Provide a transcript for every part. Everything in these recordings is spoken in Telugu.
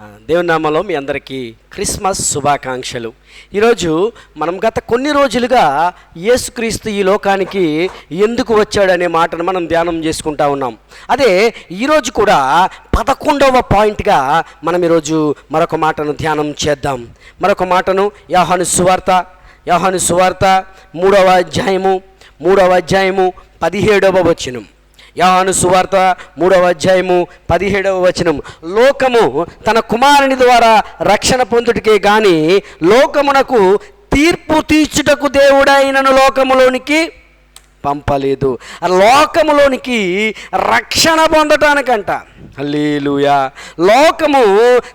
దేవునామలో మీ అందరికీ క్రిస్మస్ శుభాకాంక్షలు. ఈరోజు మనం గత కొన్ని రోజులుగా యేసుక్రీస్తు ఈ లోకానికి ఎందుకు వచ్చాడనే మాటను మనం ధ్యానం చేసుకుంటా ఉన్నాం. అదే ఈరోజు కూడా పదకొండవ పాయింట్గా మనం ఈరోజు మరొక మాటను ధ్యానం చేద్దాం. మరొక మాటను యాహాను సువార్త యాహాను సువార్త మూడవ అధ్యాయము మూడవ అధ్యాయము పదిహేడవ వచనం. యాహాను సువార్త మూడవ అధ్యాయము పదిహేడవ వచనం లోకము తన కుమారుని ద్వారా రక్షణ పొందుటకే గాని లోకమునకు తీర్పు తీర్చుటకు దేవుడైనను లోకములోనికి పంపలేదు. ఆ లోకములోనికి రక్షణ పొందటానికంట. హల్లేలూయా. లోకము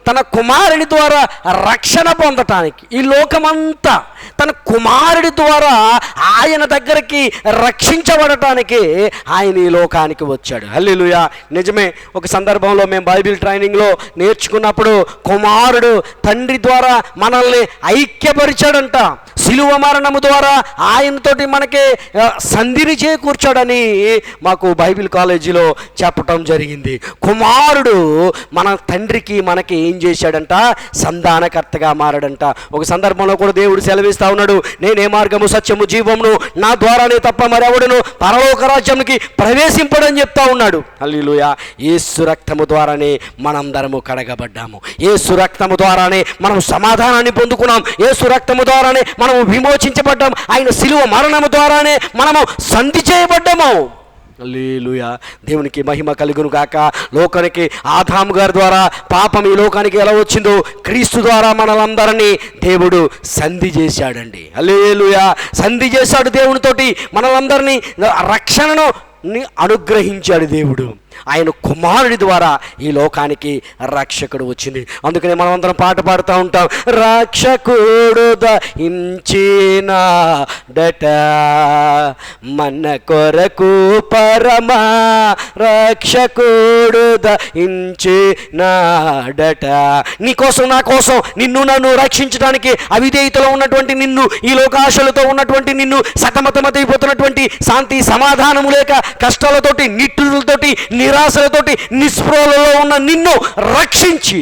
తన కుమారుడి ద్వారా రక్షణ పొందటానికి ఈ లోకమంతా తన కుమారుడి ద్వారా ఆయన దగ్గరికి రక్షించబడటానికి ఆయన ఈ లోకానికి వచ్చాడు. హల్లీలుయా. నిజమే ఒక సందర్భంలో మేము బైబిల్ ట్రైనింగ్లో నేర్చుకున్నప్పుడు కుమారుడు తండ్రి ద్వారా మనల్ని ఐక్యపరిచాడంట. శిలువ మరణము ద్వారా ఆయనతోటి మనకి సంధిని చేకూర్చాడని మాకు బైబిల్ కాలేజీలో చెప్పటం జరిగింది. కుమారుడు మన తండ్రికి మనకి ఏం చేశాడంట? సంధానకర్తగా మారాడంట. ఒక సందర్భంలో కూడా దేవుడు సెలవిస్తా ఉన్నాడు నేనే మార్గము సత్యము జీవమును నా ద్వారానే తప్ప మరెవడును పరలోక రాజ్యానికి ప్రవేశింపడని చెప్తా ఉన్నాడు. అల్లిలుయ ఏసు రక్తము ద్వారానే మనందరము కడగబడ్డాము. ఏసు రక్తము ద్వారానే మనం సమాధానాన్ని పొందుకున్నాం. ఏసు రక్తము ద్వారానే మనము విమోచించబడ్డాం. ఆయన శిలువ మరణము ద్వారానే మనము సంధి చేయబడ్డాము. లేలుయా దేవునికి మహిమ కలుగును గాక. లోకానికి ఆదాము గారి ద్వారా పాపం ఈ లోకానికి ఎలా వచ్చిందో క్రీస్తు ద్వారా మనలందరినీ దేవుడు సంధి చేశాడండి. అల్లేలుయా సంధి చేశాడు దేవునితోటి మనలందరినీ రక్షణను అనుగ్రహించాడు దేవుడు. ఆయన కుమారుడి ద్వారా ఈ లోకానికి రక్షకుడు వచ్చింది. అందుకని మనం అందరం పాట పాడుతూ ఉంటాం. రక్షకుడు దహించిన డట మన కొరకు పరమా రక్షకుడు దహించిన డట నీ కోసం నా కోసం నిన్ను నన్ను రక్షించడానికి అవిధేయతలో ఉన్నటువంటి నిన్ను ఈ లోకాశలతో ఉన్నటువంటి నిన్ను సతమతమతైపోతున్నటువంటి శాంతి సమాధానము లేక కష్టాలతోటి నిట్టులతోటి నిరాశలతోటి నిస్పృహలలో ఉన్న నిన్ను రక్షించి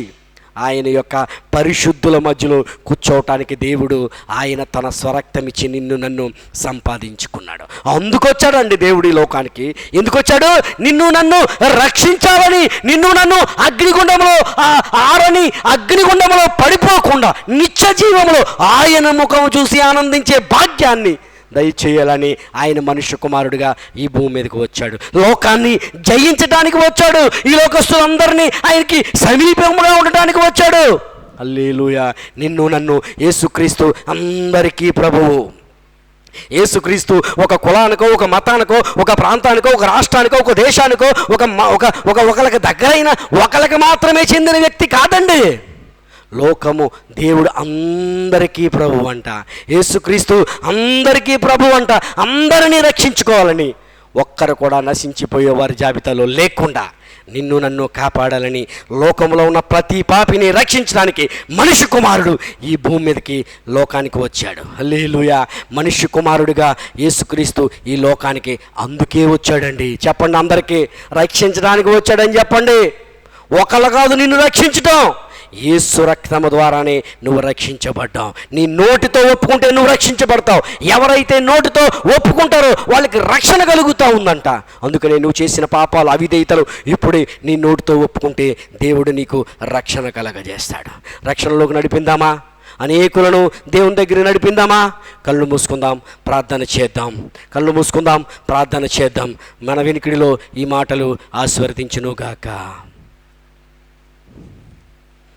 ఆయన యొక్క పరిశుద్ధుల మధ్యలో కూర్చోవటానికి దేవుడు ఆయన తన స్వరక్తం ఇచ్చి నిన్ను నన్ను సంపాదించుకున్నాడు. అందుకొచ్చాడండి దేవుడి లోకానికి. ఎందుకు వచ్చాడు నిన్ను నన్ను రక్షించాలని నిన్ను నన్ను అగ్నిగుండంలో ఆరని అగ్నిగుండంలో పడిపోకుండా నిత్య జీవంలో ఆయన ముఖం చూసి ఆనందించే భాగ్యాన్ని దయచేయాలని ఆయన మనుష్య కుమారుడిగా ఈ భూమి మీదకి వచ్చాడు. లోకాన్ని జయించడానికి వచ్చాడు. ఈ లోకస్తులందరినీ ఆయనకి సమీపంగా ఉండటానికి వచ్చాడు. అల్లేలుయా నిన్ను నన్ను యేసుక్రీస్తు అందరికీ ప్రభువు. యేసుక్రీస్తు ఒక కులానికో ఒక మతానికో ఒక ప్రాంతానికో ఒక రాష్ట్రానికో ఒక దేశానికో ఒక మ- ఒక ఒక ఒకరికి దగ్గరైన ఒకరికి మాత్రమే చెందిన వ్యక్తి కాదండి. లోకము దేవుడు అందరికీ ప్రభు అంట. యేసుక్రీస్తు అందరికీ ప్రభు అంట. అందరినీ రక్షించుకోవాలని. ఒక్కరు కూడా నశించిపోయే వారి జాబితాలో లేకుండా నిన్ను నన్ను కాపాడాలని లోకంలో ఉన్న ప్రతి పాపిని రక్షించడానికి మనిషి కుమారుడు ఈ భూమి మీదకి లోకానికి వచ్చాడు. హల్లెలూయా. మనిషి కుమారుడిగా యేసుక్రీస్తు ఈ లోకానికి అందుకే వచ్చాడండి. చెప్పండి అందరికీ. రక్షించడానికి వచ్చాడని చెప్పండి. ఒకళ్ళు కాదు నిన్ను రక్షించటం. ఏసు రక్తము ద్వారానే నువ్వు రక్షించబడ్డావు. నీ నోటితో ఒప్పుకుంటే నువ్వు రక్షించబడతావు. ఎవరైతే నోటితో ఒప్పుకుంటారో వాళ్ళకి రక్షణ కలుగుతూ ఉందంట. అందుకనే నువ్వు చేసిన పాపాలు అవిధేయతలు ఇప్పుడే నీ నోటితో ఒప్పుకుంటే దేవుడు నీకు రక్షణ కలగజేస్తాడు. రక్షణలోకి నడిపిందామా? అనేకులను దేవుని దగ్గర నడిపిందామా? కళ్ళు మూసుకుందాం ప్రార్థన చేద్దాం. కళ్ళు మూసుకుందాం ప్రార్థన చేద్దాం. మన వినికిడిలో ఈ మాటలు ఆస్వర్దించునుగాక